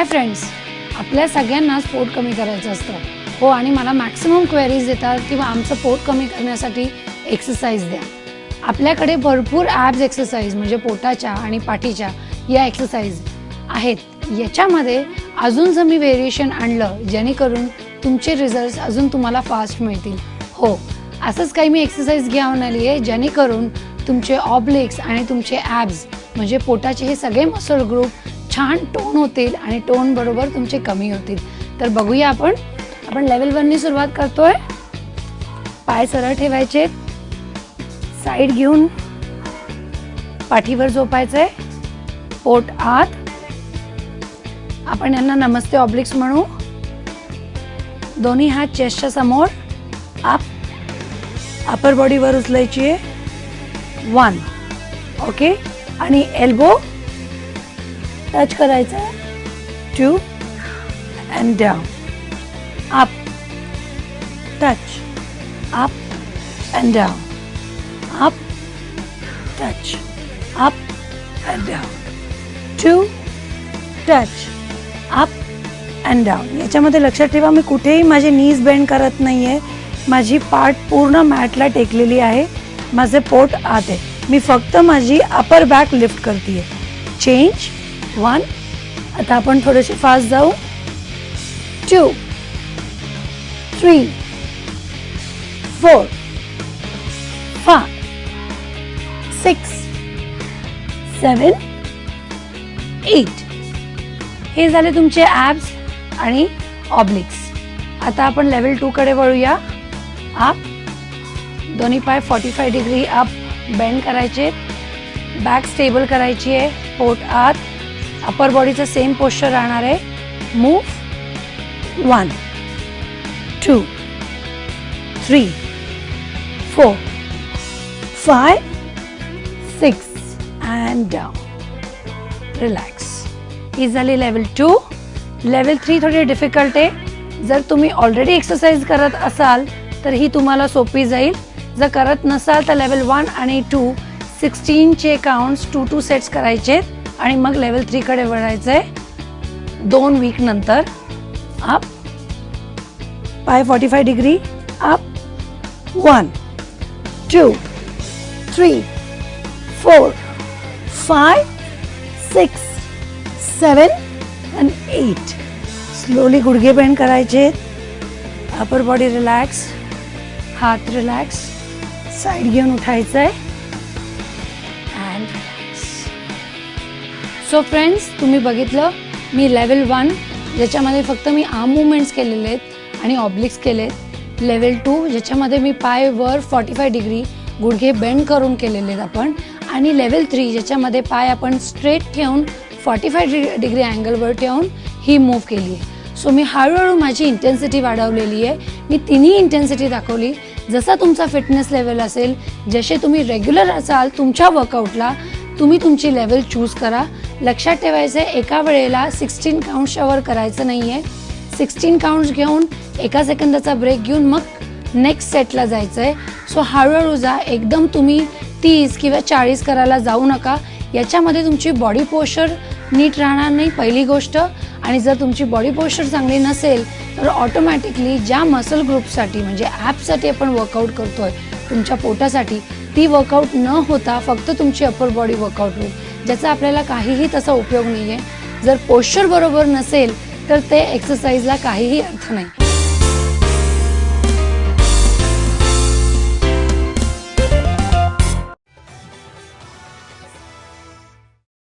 Hi friends आपल्या सगळ्यांना पोट कमी करायचं असतं. हो आणि मला मॅक्सिमम क्वेरीज देतात किंवा आमचं पोट कमी करण्यासाठी एक्सरसाइज द्या. आपल्याकडे भरपूर ॲब्स एक्सरसाइज म्हणजे पोटाच्या आणि पाठीच्या या एक्सरसाइज आहेत. याच्यामध्ये अजून जर मी व्हेरिएशन आणलं जेणेकरून तुमचे रिझल्ट अजून तुम्हाला फास्ट मिळतील. हो असंच काही मी एक्सरसाइज घेऊन आली आहे जेणेकरून तुमचे ऑब्लिक्स आणि तुमचे ॲब्स म्हणजे पोटाचे हे सगळे मसल ग्रुप छान टोन होतील आणि टोन बरोबर तुमचे कमी होतील. तर बघूया आपण. आपण लेवल वननी सुरुवात करतोय. पाय सरळ ठेवायचे. साईड घेऊन पाठीवर झोपायचंय. पोट आत. आपण यांना नमस्ते ऑब्लिक्स म्हणू. दोन्ही हात चेस्टच्या समोर. आप अपर बॉडीवर उचलायची आहे. वन ओके आणि एल्बो टच करायचं. आहे two and down up touch up and down up touch up and down two touch up and down याच्यामध्ये लक्षात ठेवा मी कुठेही माझे नीज बेंड करत नाही आहे माझी पाठ पूर्ण मॅटला टेकलेली आहे. माझे पोट आत आहे. मी फक्त माझी अपर बॅक लिफ्ट करते चेंज वन आता आपण थोडेसे फास्ट जाऊ. Two three four five six seven eight हे झाले तुमचे ॲब्स आणि ऑब्लिक्स आता आपण लेवल टूकडे वळूया. आप दोन्ही पाय forty five degree up bend करायचे. बॅक स्टेबल करायची आहे. पोट आत. अपर बॉडीचं सेम पोश्चर राहणार आहे. Move one two three four five six and down relax ही झाली लेवल टू लेवल थ्री थोडी डिफिकल्ट आहे. जर तुम्ही ऑलरेडी एक्सरसाइज करत असाल तर ही तुम्हाला सोपी जाईल. जर करत नसाल तर लेवल वन आणि टू सिक्स्टीनचे काउंट्स टू टू सेट्स करायचे. आणि मग लेवल थ्रीकडे वळायचं आहे दोन वीक नंतर आप पाय फॉर्टी फाय डिग्री आप one two three four five six seven and eight slowly गुडघे बेंड करायचे. अपर बॉडी रिलॅक्स हात रिलॅक्स साईड घेऊन उठायचं आहे सो फ्रेंड्स तुम्ही बघितलं मी लेवल वन ज्याच्यामध्ये फक्त मी आर्म मुवमेंट्स केलेले आहेत आणि ऑब्लिक्स केले आहेत. लेवल टू ज्याच्यामध्ये मी पाय वर फॉर्टी फाय डिग्री गुडघे बेंड करून केलेले आहेत आपण. आणि लेवल थ्री ज्याच्यामध्ये पाय आपण स्ट्रेट ठेवून फॉर्टी फाय डिग्री अँगलवर ठेवून ही मूव्ह केली आहे. सो मी हळूहळू माझी इंटेन्सिटी वाढवलेली आहे. मी तिन्ही इंटेन्सिटी दाखवली. जसा तुमचा फिटनेस लेवल असेल जसे तुम्ही रेग्युलर असाल तुमच्या वर्कआउटला तुम्ही तुमची लेवल चूज करा. लक्षात ठेवायचं आहे एका वेळेला सिक्स्टीन काउंट शॉवर करायचं नाही आहे सिक्स्टीन काउंट्स घेऊन एका सेकंदाचा ब्रेक घेऊन मग नेक्स्ट सेटला जायचं आहे सो हळूहळू जा एकदम तुम्ही तीस किंवा चाळीस करायला जाऊ नका. याच्यामध्ये तुमची बॉडी पोश्चर नीट राहणार नाही पहिली गोष्ट. आणि जर तुमची बॉडी पोश्चर चांगली नसेल तर ऑटोमॅटिकली ज्या मसल ग्रुपसाठी म्हणजे ॲपसाठी आपण वर्कआउट करतोय तुमच्या पोटासाठी ती वर्कआउट न होता फक्त तुमची अपर बॉडी वर्कआउट होईल. ज्याचा आपल्याला काहीही तसा उपयोग नाही आहे जर पोश्चर बरोबर नसेल तर ते एक्सरसाइजला काहीही अर्थ नाही.